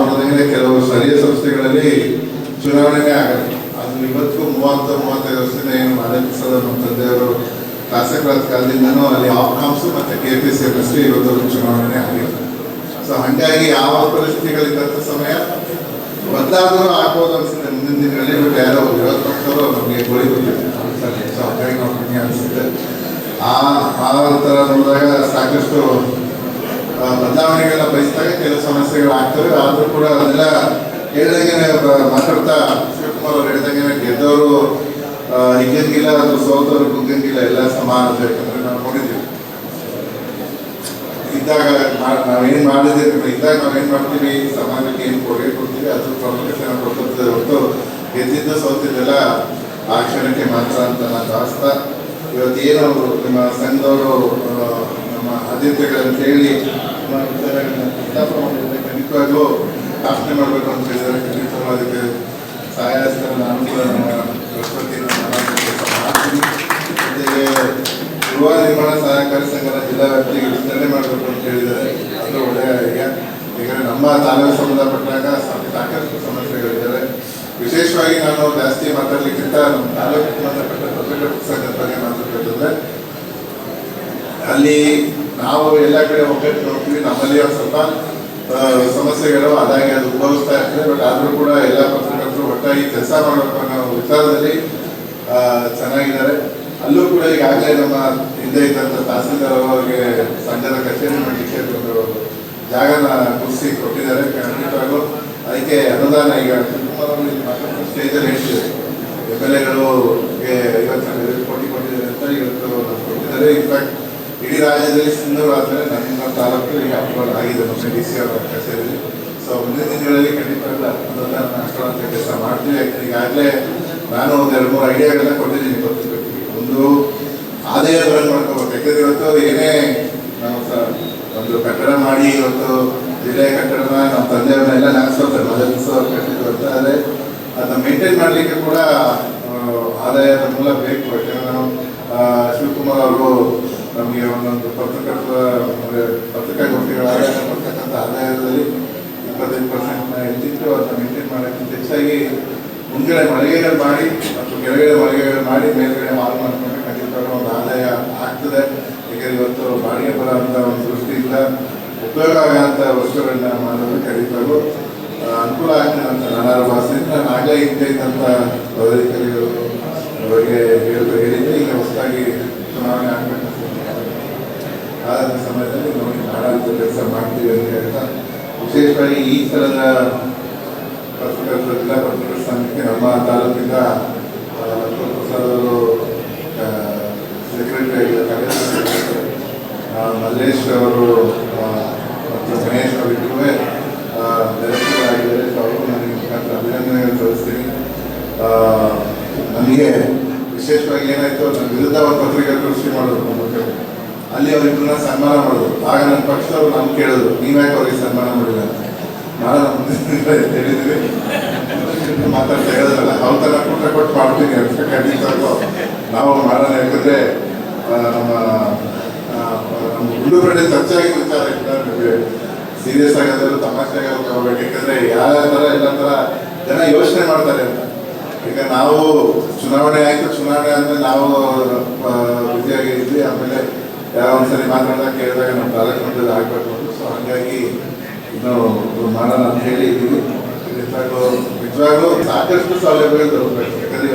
ನೋಡಿದ್ರೆ ಕೆಲವು ಸ್ಥಳೀಯ ಸಂಸ್ಥೆಗಳಲ್ಲಿ ಚುನಾವಣೆನೇ ಆಗುತ್ತೆ ಅದು ಇವತ್ತು ಮೂವತ್ತು, ಮೂವತ್ತೈದು ವರ್ಷದಿಂದ ಏನು ಆಡಳಿತ ನಮ್ಮ ತಂದೆಯವರು ಶಾಸಕರ ಕಾಲದಿಂದನೂ ಅಲ್ಲಿ ಆಪ್ಕಾಮ್ಸ್ ಮತ್ತು ಕೆ ಪಿ ಸಿ ಎಂ ಇವತ್ತು ಚುನಾವಣೆ ಆಗಿಲ್ಲ. ಸೊ ಹಾಗಾಗಿ ಯಾವ ಪರಿಸ್ಥಿತಿಗಳಿದ್ದಂಥ ಸಮಯ ಬದಲಾದರೂ ಆಗ್ಬೋದು ಅನ್ಸುತ್ತೆ. ಮುಂದಿನ ದಿನಗಳಲ್ಲಿ ಬಟ್ ಯಾರೋ ಇವತ್ತು ಪಕ್ಷರು ನಮಗೆ ಗೋಳಿ ಕೊಟ್ಟಿದ್ದಾರೆ ಸೊ ಹಾಗಾಗಿ ಅನಿಸುತ್ತೆ. ಆ ಆ ಥರ ನೋಡಿದಾಗ ಸಾಕಷ್ಟು ಬದಲಾವಣೆಗಳನ್ನ ಬಯಸಿದಾಗ ಕೆಲವು ಸಮಸ್ಯೆಗಳು ಆಗ್ತವೆ ಆದರೂ ಕೂಡ ಅದೆಲ್ಲ ಹೇಳ್ದಂಗೆ ಮಾತಾಡ್ತಾ ಶಿವಕುಮಾರ್ ಅವ್ರು ಹೇಳ್ದಂಗೆ ಗೆದ್ದವರು ಹಿಗ್ಗಂಗಿಲ್ಲ ಅಥವಾ ಸೋತವರು ಕುಗ್ಗಂಗಿಲ್ಲ ಎಲ್ಲ ಸಮಾನ ಅಂತ ಯಾಕಂದ್ರೆ ನಾವು ನೋಡಿದ್ದೀವಿ. ಇದ್ದಾಗ ನಾವೇನ್ ಮಾಡಿದ್ರೆ ಇದ್ದಾಗ ನಾವೇನ್ ಮಾಡ್ತೀವಿ? ಸಮಾಜಕ್ಕೆ ಏನು ಕೊಡುಗೆ ಕೊಡ್ತೀವಿ? ಅದ್ರ ಪ್ರಮುಖತೆ ನಾವು ಕೊಡ್ತದೆ ಹೊರತು ಗೆದ್ದಿದ್ದು, ಸೋತಿದ್ದೆಲ್ಲ ಆ ಕ್ಷಣಕ್ಕೆ ಮಾತ್ರ ಅಂತ ನಾನು ಭಾವಿಸ್ತಾ ಇವತ್ತು ಏನವರು ನಿಮ್ಮ ಸಂಘದವರು ನಮ್ಮ ಆದ್ಯತೆಗಳಂತ ಹೇಳಿ ನಮ್ಮ ವಿಚಾರಗಳನ್ನ ಪ್ರಸ್ತಾಪ ಮಾಡಿದ್ರೆ ಮಾಡಬೇಕು ಅಂತ ಹೇಳಿದ್ದಾರೆ ಖಂಡಿತವಾಗ್ಲೂ ನಮ್ಮ ಜೊತೆಗೆ ಗೃಹ ಸಂಘದ ಜಿಲ್ಲಾ ವ್ಯಾಪ್ತಿಗೆ ವಿಸ್ತರಣೆ ಮಾಡಬೇಕು ಅಂತ ಹೇಳಿದ್ದಾರೆ ಅದು ಒಳ್ಳೆಯ ಐಡಿಯಾ ಯಾಕಂದ್ರೆ ನಮ್ಮ ತಾಲೂಕು ಸಂಬಂಧಪಟ್ಟಾಗ ಸಾಕಷ್ಟು ಸಮಸ್ಯೆಗಳಿದ್ದಾವೆ ವಿಶೇಷವಾಗಿ ನಾನು ಜಾಸ್ತಿ ಮಾತಾಡಲಿಕ್ಕಿಂತ ನಮ್ಮ ತಾಲೂಕು ಸಂಬಂಧಪಟ್ಟ ಪತ್ರಕರ್ತರ ಸಂಘದ ಬಗ್ಗೆ ಮಾತಾಡ್ಬೇಕಂದ್ರೆ ಅಲ್ಲಿ ನಾವು ಎಲ್ಲ ಕಡೆ ಒಗ್ಗಟ್ಟು ಹೋಗ್ತೀವಿ. ನಮ್ಮಲ್ಲಿ ಅವ್ರು ಸ್ವಲ್ಪ ಸಮಸ್ಯೆಗಳು ಅದಾಗಿ ಅದು ಉದ್ಭವಿಸ್ತಾ ಇರ್ತದೆ. ಬಟ್ ಆದರೂ ಕೂಡ ಎಲ್ಲ ಪತ್ರಕರ್ತರು ಒಟ್ಟಾಗಿ ಕೆಲಸ ಮಾಡಬೇಕು ಅನ್ನೋ ವಿಚಾರದಲ್ಲಿ ಚೆನ್ನಾಗಿದ್ದಾರೆ. ಅಲ್ಲೂ ಕೂಡ ಈಗಾಗಲೇ ನಮ್ಮ ಹಿಂದೆ ಇದ್ದಂಥ ತಹಸೀಲ್ದಾರ್ ಅವರಿಗೆ ಸಂಘದ ಕಚೇರಿ ಮಾಡಲಿಕ್ಕೆ ಒಂದು ಜಾಗನ ಗುರುಸಿ ಕೊಟ್ಟಿದ್ದಾರೆ. ಖಂಡಿತವಾಗೂ ಅದಕ್ಕೆ ಅನುದಾನ ಈಗ ಸ್ಟೇಜಲ್ಲಿ ಹೇಳ್ತಿದ್ದಾರೆ. ಎಂ ಎಲ್ ಎಗಳು ಇವತ್ತು ಕೋಟಿ ಕೊಟ್ಟಿದ್ದಾರೆ ಅಂತ ಇವತ್ತು ಕೊಟ್ಟಿದ್ದಾರೆ. ಇನ್ಫ್ಯಾಕ್ಟ್ ಇಡೀ ರಾಜ್ಯದಲ್ಲಿ ಸಿಂಧೂರು ಆದಮೇಲೆ ನಮ್ಮ ತಾಲೂಕು ಈಗ ಆಗಿದೆ. ನಮ್ಮ ಡಿ ಸಿ ಅವರ ಕಚೇರಿಯಲ್ಲಿ ಸೊ ಮುಂದಿನ ದಿನಗಳಲ್ಲಿ ಖಂಡಿತವಾಗ್ಲೂ ಅದನ್ನ ಅಷ್ಟೊಂದು ಕೆಲಸ ಮಾಡ್ತೀವಿ. ಯಾಕಂದ್ರೆ ಈಗಾಗಲೇ ನಾನು ಒಂದು ಎರಡು ಮೂರು ಐಡಿಯಾಗಳನ್ನ ಕೊಟ್ಟಿದ್ದೀನಿ ಗೊತ್ತಿರ್ಬೇಕು ಒಂದು ಆದಾಯ ಬರಂಗ್ ಮಾಡ್ಕೋಬೇಕು. ಯಾಕಂದ್ರೆ ಇವತ್ತು ಏನೇ ನಾವು ಸ ಒಂದು ಕಟ್ಟಡ ಮಾಡಿ, ಇವತ್ತು ಜಿಲ್ಲೆಯ ಕಟ್ಟಡನ ನಮ್ಮ ತಂದೆಯವ್ರನ್ನೆಲ್ಲ ನೆನೆಸ್ಕೊತಾರೆ ಮೊದಲಿಸೋ ಕಟ್ಟಿದ್ದು ಅಂತ. ಆದರೆ ಅದನ್ನ ಮೇಂಟೈನ್ ಮಾಡಲಿಕ್ಕೆ ಕೂಡ ಆದಾಯದ ಮೂಲ ಬೇಕು. ಯಾಕಂದ್ರೆ ನಾವು ಶಿವಕುಮಾರ್ ಅವರು ನಮಗೆ ಒಂದೊಂದು ಪತ್ರಕರ್ತ, ಅಂದರೆ ಪತ್ರಿಕಾಗೋಷ್ಠಿಗಳ ಆದಾಯ ಬರ್ತಕ್ಕಂಥ ಆದಾಯದಲ್ಲಿ ಇಪ್ಪತ್ತೈದು ಪರ್ಸೆಂಟ್ನ ಹೆಚ್ಚಿತ್ತು. ಅದನ್ನು ಮೇಂಟೈನ್ ಮಾಡೋಕ್ಕಿಂತ ಹೆಚ್ಚಾಗಿ ಮುಂದ್ಗಡೆ ಮಳಿಗೆಗಳು ಮಾಡಿ ಮತ್ತು ಕೆಳಗಡೆ ಮಳಿಗೆಗಳು ಮಾಡಿ ಮೇಲ್ಗಡೆ ಮಾಲ್ ಮಾಡಿಕೊಂಡ್ರೆ ಖಂಡಿತವಾಗ್ಲೂ ಒಂದು ಆದಾಯ ಆಗ್ತದೆ. ಏಕೆಂದರೆ ಇವತ್ತು ಬಾಡಿಗೆ ಬರೋಂಥ ಒಂದು ದೃಷ್ಟಿಯಿಂದ ಉಪಯೋಗ ಆಗೋಂಥ ವಸ್ತುಗಳನ್ನ ಮಾಡೋದು ಖಂಡಿತವಾಗ್ಲೂ ಅನುಕೂಲ ಆಗ್ತದೆ ಅಂತ ನಾನು ಭಾಷೆಯಿಂದ ಆಗಲೇ ಹಿಂದೆ ಇದ್ದಂಥ ಪದಾಧಿಕಾರಿಗಳು ಅವರಿಗೆ ಹೇಳಿ ಹೇಳಿದ್ದೆ ಈಗ ಹೊಸದಾಗಿ ಚುನಾವಣೆ ಆಗಬೇಕು ಆದ ಸಮಯದಲ್ಲಿ ನೋಡಿ ನಾಡಾಂತ ಕೆಲಸ ಮಾಡ್ತೀವಿ ಅಂತ ಹೇಳ್ತಾ, ವಿಶೇಷವಾಗಿ ಈ ಸಲದ ಪತ್ರಕರ್ತರ ಜಿಲ್ಲಾ ಪತ್ರಕರ್ತರ ಸಂಘಕ್ಕೆ ನಮ್ಮ ತಾಲೂಕಿಂದ ಲಕ್ಷ್ಮಣ ಪ್ರಸಾದ್ ಅವರು ಸೆಕ್ರೆಟರಿ ಮಲ್ಲೇಶ್ ಅವರು ಮತ್ತು ಗಣೇಶ್ ಅವರಿಗೂ ಡೈರೆಕ್ಟರ್ ಆಗಿದ್ದಾರೆ. ಅವರು ನನಗೆ ಅಭಿನಂದನೆಗಳು ಸಲ್ಲಿಸ್ತೀನಿ. ನನಗೆ ವಿಶೇಷವಾಗಿ ಏನಾಯ್ತು ನನ್ನ ವಿರುದ್ಧ ಒಂದು ಪತ್ರಿಕರ್ತರು ಸೃಷ್ಟಿ ಮಾಡೋದು ನಮ್ಮ ಮುಖ್ಯಮಂತ್ರಿ. ಅಲ್ಲಿ ಅವರಿಬ್ಬರನ್ನ ಸನ್ಮಾನ ಮಾಡೋದು ಆಗ ನನ್ನ ಪಕ್ಷದವ್ರು ನಾನು ಕೇಳೋದು ನೀವ್ಯಾಕೆ ಅವ್ರಿಗೆ ಸನ್ಮಾನ ಮಾಡಿಲ್ಲ ಅಂತ? ನಾನು ಹೇಳಿದ್ವಿ. ಮಾತಾಡ್ತಾ ಹೇಳಿದ್ರಲ್ಲ, ಅವ್ರ ಥರ ಕೂಟ ಕೊಟ್ಟು ಮಾಡ್ತೀನಿ ಅಂತ ಖಂಡಿತ ನಾವು ಮಾಡೋಣ ಯಾಕಂದ್ರೆ ನಮ್ಮ ನಮ್ಮ ಗುಂಡುಬೆಳೆ ಚರ್ಚೆಯಾಗಿ ವಿಚಾರ ಸೀರಿಯಸ್ ಆಗೋದ್ರು ತಮಾಷೆ ಆಗೋದು ಯಾಕಂದ್ರೆ, ಯಾವ ಥರ ಎಲ್ಲ ಥರ ಜನ ಯೋಚನೆ ಮಾಡ್ತಾರೆ ಅಂತ. ಈಗ ನಾವು ಚುನಾವಣೆ ಆಯ್ತು, ಚುನಾವಣೆ ಅಂದ್ರೆ ನಾವು ಇದ್ವಿ ಆಮೇಲೆ ಯಾವ ಒಂದ್ಸರಿ ಮಾತಾಡಿದಾಗ ಕೇಳಿದಾಗ ನಮ್ಮ ತಾಲೂಕು ಆಗ್ಬೇಕು ಅಂತ. ಸೊ ಹಾಗಾಗಿ ಇನ್ನು ಮಾಡೋಣ ಅಂತ ಹೇಳಿ ಇದ್ದೀವಿ. ನಿಜವಾಗ್ಲೂ ಸಾಕಷ್ಟು ಸೌಲಭ್ಯಗಳು ದೊರಕಬೇಕು ಯಾಕಂದ್ರೆ